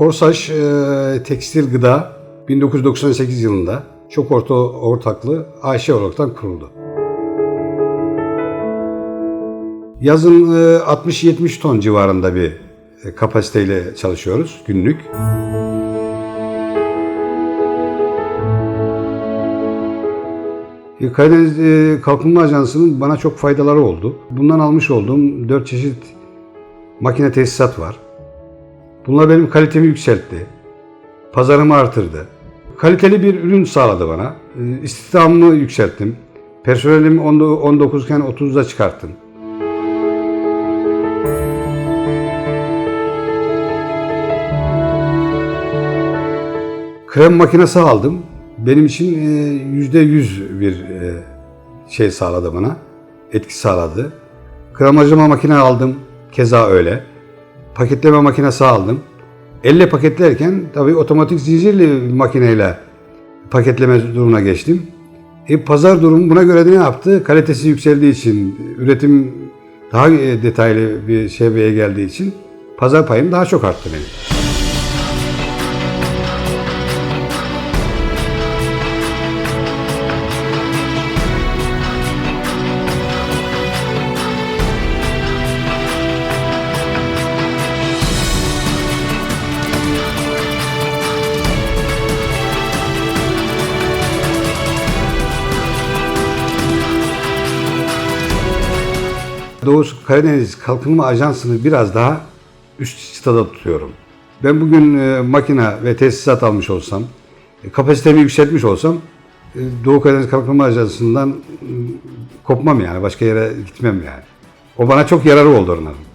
Korsaj e, Tekstil Gıda 1998 yılında çok orta ortaklı Ayşe olaraktan kuruldu. Yazın e, 60-70 ton civarında bir e, kapasiteyle çalışıyoruz günlük. E, Karadeniz e, Kalkınma Ajansı'nın bana çok faydaları oldu. Bundan almış olduğum 4 çeşit makine tesisat var. Bunlar benim kalitemi yükseltti. Pazarımı artırdı. Kaliteli bir ürün sağladı bana. E, İstihdamımı yükselttim. Personelimi 19 iken 30'da çıkarttım. Krem makinesi aldım. Benim için e, yüzde yüz bir e, şey sağladı bana. Etki sağladı. Gramajlama makine aldım. Keza öyle. Paketleme makinesi aldım. Elle paketlerken tabii otomatik zincirli makineyle paketleme durumuna geçtim. E, pazar durumu buna göre de ne yaptı? Kalitesi yükseldiği için, üretim daha e, detaylı bir seviyeye geldiği için pazar payım daha çok arttı benim. Doğu Karadeniz Kalkınma Ajansı'nı biraz daha üst çıtada tutuyorum. Ben bugün e, makine ve tesisat almış olsam, e, kapasitemi yükseltmiş olsam e, Doğu Karadeniz Kalkınma Ajansı'ndan e, kopmam yani. Başka yere gitmem yani. O bana çok yararı oldu onların.